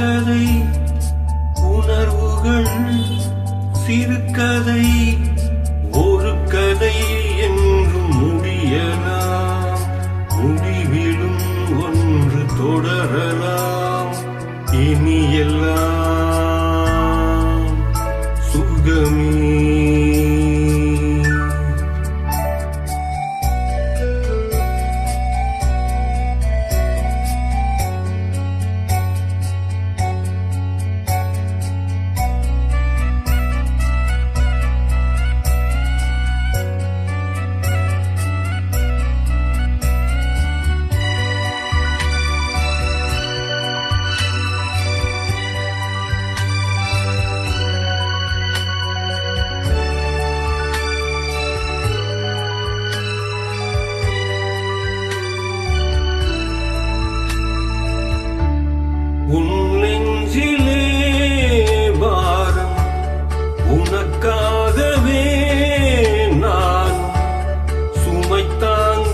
சிறுகதை உணர்வுகள் சிறுகதை ஒரு கதை என்றும் முடியலாம். முடிவிலும் ஒன்று தொடரலாம். இனி எல்லாம் சுகமே.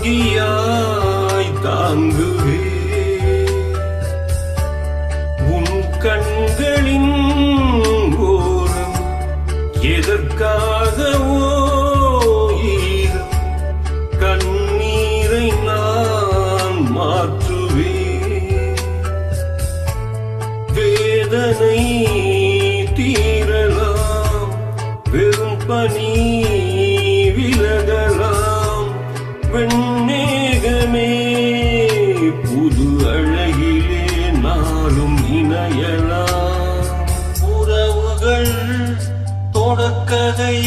துதியாய் தாங்குவே. உன் கண்களின் ஓரம் எதற்காகவோ கண்ணீரை நான் மாற்றுவே வேதனை தீரலாம். வெறும் பனி விலகலாம் வெண்ணேகமே புது அழகிலே நாளும் இணையலாம். உறவுகள் தொடக்கதை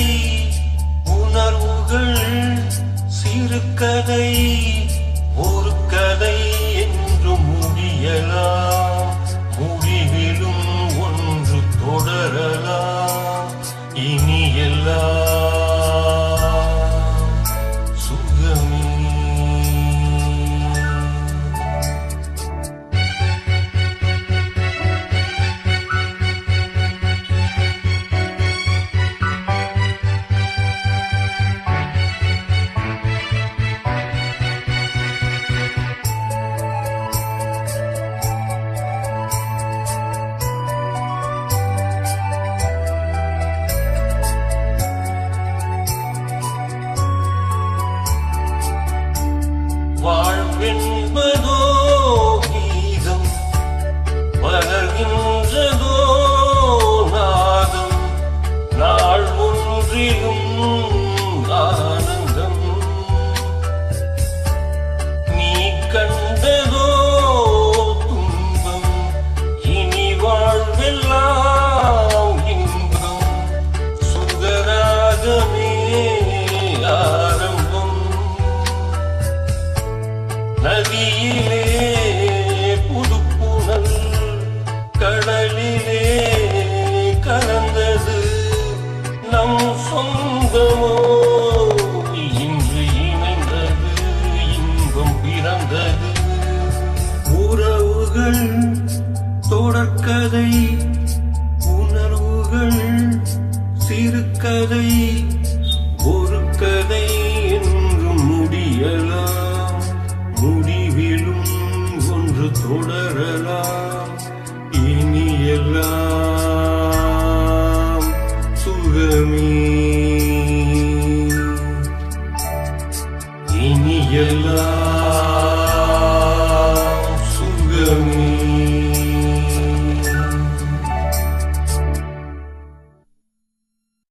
உணர்வுகள் தொடர்கதை உணர்வுகள் சிறுகதை ஒரு கதை என்று முடியலாம். முடிவிலும் ஒன்று தொடர